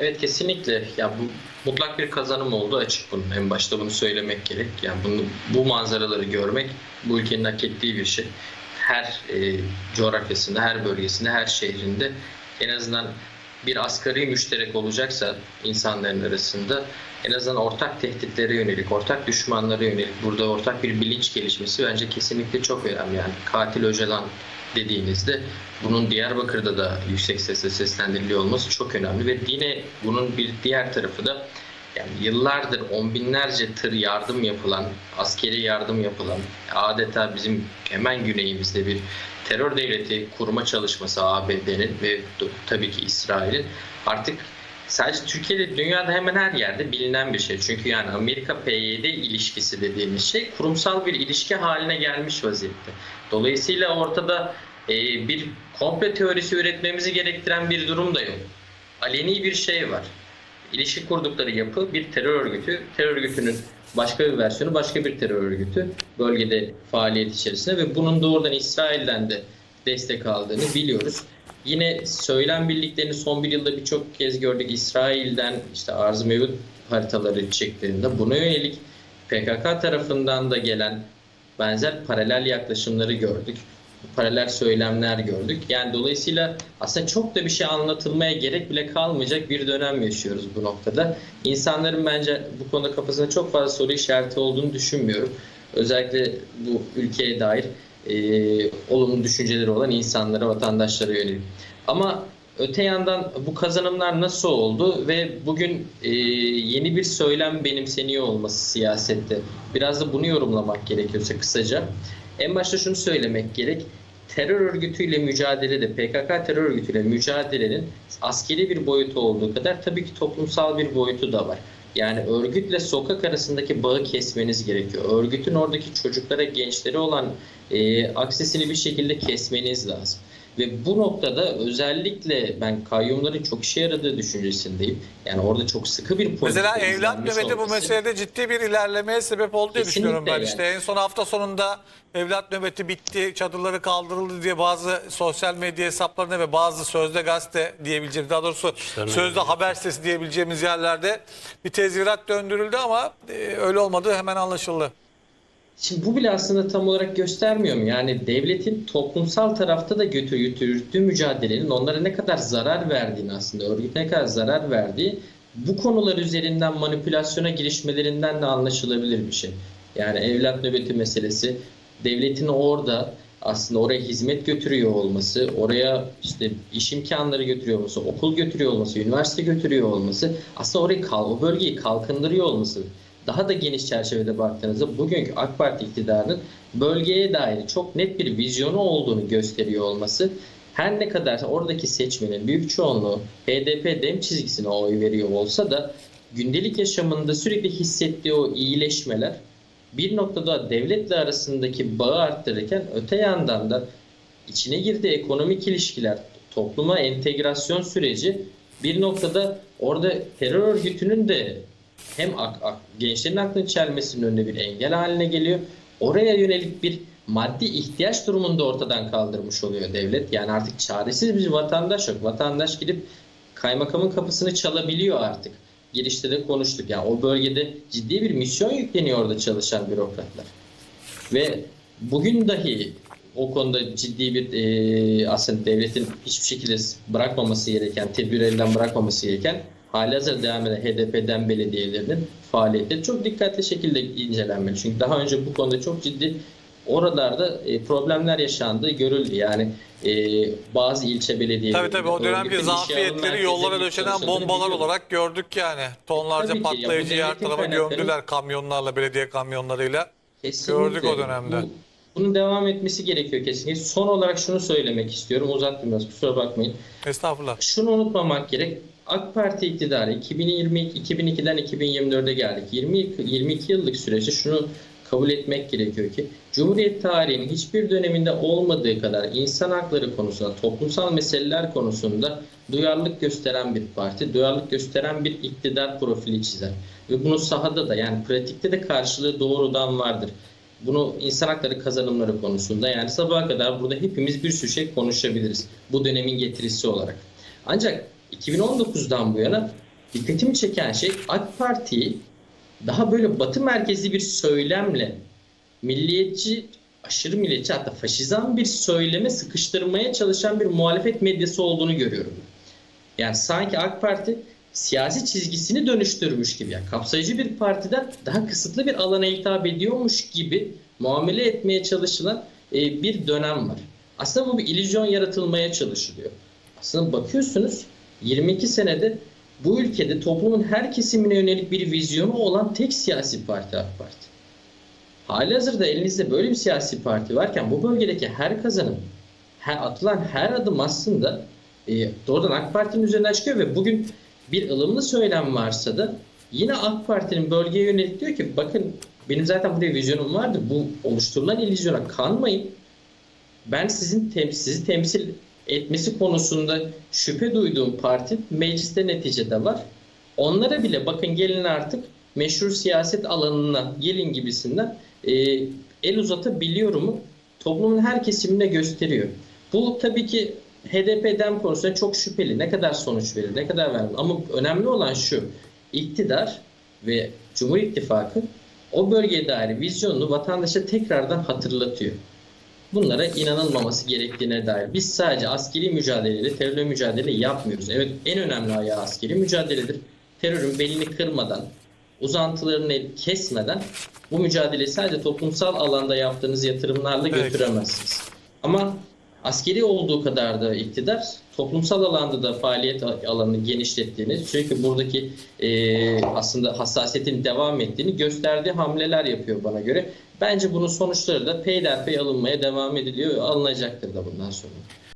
Evet kesinlikle. Ya bu mutlak bir kazanım oldu açık bunun. En başta bunu söylemek gerek. Yani bunu bu manzaraları görmek bu ülkenin hak ettiği bir şey. Her e, coğrafyasında, her bölgesinde, her şehrinde en azından bir asgari müşterek olacaksa insanların arasında en azından ortak tehditlere yönelik, ortak düşmanlara yönelik burada ortak bir bilinç gelişmesi bence kesinlikle çok önemli. Yani katil Öcalan dediğinizde bunun Diyarbakır'da da yüksek sesle seslendiriliyor olması çok önemli ve yine bunun bir diğer tarafı da yani yıllardır on binlerce tır yardım yapılan, askeri yardım yapılan, adeta bizim hemen güneyimizde bir terör devleti kurma çalışması ABD'nin ve tabii ki İsrail'in artık sadece Türkiye'de dünyada hemen her yerde bilinen bir şey. Çünkü yani Amerika-PYD ilişkisi dediğimiz şey kurumsal bir ilişki haline gelmiş vaziyette. Dolayısıyla ortada e, bir komple teorisi üretmemizi gerektiren bir durum da yok. Aleni bir şey var. İlişki kurdukları yapı bir terör örgütü. Terör örgütünün başka bir versiyonu başka bir terör örgütü bölgede faaliyet içerisinde ve bunun doğrudan İsrail'den de destek aldığını biliyoruz. Yine söylem birliklerini son bir yılda birçok kez gördük. İsrail'den işte arz mevcut haritaları çıktığında buna yönelik PKK tarafından da gelen benzer paralel yaklaşımları gördük. Paralel söylemler gördük. Yani dolayısıyla aslında çok da bir şey anlatılmaya gerek bile kalmayacak bir dönem yaşıyoruz bu noktada. İnsanların bence bu konuda kafasında çok fazla soru işareti olduğunu düşünmüyorum. Özellikle bu ülkeye dair e, olumlu düşünceleri olan insanlara, vatandaşlara yönelik. Ama öte yandan bu kazanımlar nasıl oldu ve bugün e, yeni bir söylem benimseniyor olması siyasette. Biraz da bunu yorumlamak gerekiyorsa kısaca. En başta şunu söylemek gerek. Terör örgütüyle mücadelede, PKK terör örgütüyle mücadelenin askeri bir boyutu olduğu kadar tabii ki toplumsal bir boyutu da var. Yani örgütle sokak arasındaki bağı kesmeniz gerekiyor. Örgütün oradaki çocuklara, gençlere olan e, aksesini bir şekilde kesmeniz lazım. Ve bu noktada özellikle ben kayyumların çok işe yaradığı düşüncesindeyim. Yani orada çok sıkı bir politika Mesela evlat nöbeti bu meselede ciddi bir ilerlemeye sebep oldu diye Kesinlikle düşünüyorum ben. yani. İşte en son hafta sonunda evlat nöbeti bitti, çadırları kaldırıldı diye bazı sosyal medya hesaplarına ve bazı sözde gazete diyebileceğimiz, daha doğrusu sözde haber sitesi diyebileceğimiz yerlerde bir tezvirat döndürüldü ama e, öyle olmadığı hemen anlaşıldı. Şimdi bu bile aslında tam olarak göstermiyor mu? Yani devletin toplumsal tarafta da götür mücadelenin onlara ne kadar zarar verdiğini aslında, örgüte ne kadar zarar verdiği bu konular üzerinden manipülasyona girişmelerinden de anlaşılabilir bir şey. Yani evlat nöbeti meselesi, devletin orada aslında oraya hizmet götürüyor olması, oraya işte iş imkanları götürüyor olması, okul götürüyor olması, üniversite götürüyor olması, aslında orayı o bölgeyi kalkındırıyor olması daha da geniş çerçevede baktığınızda bugünkü AK Parti iktidarının bölgeye dair çok net bir vizyonu olduğunu gösteriyor olması her ne kadar oradaki seçmenin büyük çoğunluğu HDP dem çizgisine oy veriyor olsa da gündelik yaşamında sürekli hissettiği o iyileşmeler bir noktada devletle arasındaki bağı arttırırken öte yandan da içine girdiği ekonomik ilişkiler, topluma entegrasyon süreci bir noktada orada terör örgütünün de hem ak- ak- gençlerin aklını çelmesinin önünde bir engel haline geliyor. Oraya yönelik bir maddi ihtiyaç durumunda ortadan kaldırmış oluyor devlet. Yani artık çaresiz bir vatandaş yok. Vatandaş gidip kaymakamın kapısını çalabiliyor artık. Girişte de konuştuk. Yani o bölgede ciddi bir misyon yükleniyor orada çalışan bürokratlar. Ve bugün dahi o konuda ciddi bir e, aslında devletin hiçbir şekilde bırakmaması gereken, tedbir elden bırakmaması gereken halihazırda devam eden HDP'den belediyelerinin faaliyetleri çok dikkatli şekilde incelenmeli. Çünkü daha önce bu konuda çok ciddi oralarda e, problemler yaşandığı görüldü. Yani e, bazı ilçe belediyeleri Tabii tabii o dönemki alım zafiyetleri yollara döşenen bombalar olarak gördük yani. Tonlarca Tabii ki. Ya her tarafa gömdüler kamyonlarla, belediye kamyonlarıyla. Kesinlikle. Gördük o dönemde. Bu- bunun devam etmesi gerekiyor kesinlikle. Son olarak şunu söylemek istiyorum. Uzattım biraz kusura bakmayın. Estağfurullah. Şunu unutmamak gerek. AK Parti iktidarı 2022 2002'den 2024'e geldik. 20 22 yıllık süreçte şunu kabul etmek gerekiyor ki Cumhuriyet tarihinin hiçbir döneminde olmadığı kadar insan hakları konusunda, toplumsal meseleler konusunda duyarlılık gösteren bir parti, duyarlılık gösteren bir iktidar profili çizer. Ve bunu sahada da yani pratikte de karşılığı doğrudan vardır. Bunu insan hakları kazanımları konusunda yani sabaha kadar burada hepimiz bir sürü şey konuşabiliriz. Bu dönemin getirisi olarak. Ancak 2019'dan bu yana dikkatimi çeken şey AK Parti'yi daha böyle batı merkezli bir söylemle milliyetçi, aşırı milliyetçi hatta faşizan bir söyleme sıkıştırmaya çalışan bir muhalefet medyası olduğunu görüyorum. Yani sanki AK Parti siyasi çizgisini dönüştürmüş gibi, yani kapsayıcı bir partiden daha kısıtlı bir alana hitap ediyormuş gibi muamele etmeye çalışılan e, bir dönem var. Aslında bu bir illüzyon yaratılmaya çalışılıyor. Aslında bakıyorsunuz 22 senede bu ülkede toplumun her kesimine yönelik bir vizyonu olan tek siyasi parti AK Parti. Halihazırda elinizde böyle bir siyasi parti varken bu bölgedeki her kazanım, her atılan her adım aslında e, doğrudan AK Parti'nin üzerinden çıkıyor ve bugün bir ılımlı söylem varsa da yine AK Parti'nin bölgeye yönelik diyor ki bakın benim zaten buraya vizyonum vardı. Bu oluşturulan illüzyona kanmayın. Ben sizin tem sizi temsil etmesi konusunda şüphe duyduğum parti mecliste neticede var. Onlara bile bakın gelin artık meşhur siyaset alanına gelin gibisinden e, el uzatabiliyor mu? Toplumun her kesimine gösteriyor. Bu tabii ki HDP dem konusunda çok şüpheli. Ne kadar sonuç verir, ne kadar vermez. Ama önemli olan şu. iktidar ve Cumhur İttifakı o bölgeye dair vizyonunu vatandaşa tekrardan hatırlatıyor. Bunlara inanılmaması gerektiğine dair. Biz sadece askeri mücadeleyle, terörle mücadele yapmıyoruz. Evet en önemli ayağı askeri mücadeledir. Terörün belini kırmadan, uzantılarını kesmeden bu mücadeleyi sadece toplumsal alanda yaptığınız yatırımlarla Evet. götüremezsiniz. Ama askeri olduğu kadar da iktidar toplumsal alanda da faaliyet alanını genişlettiğini, sürekli buradaki e, aslında hassasiyetin devam ettiğini gösterdiği hamleler yapıyor bana göre. Bence bunun sonuçları da peyderpey alınmaya devam ediliyor alınacaktır da bundan sonra.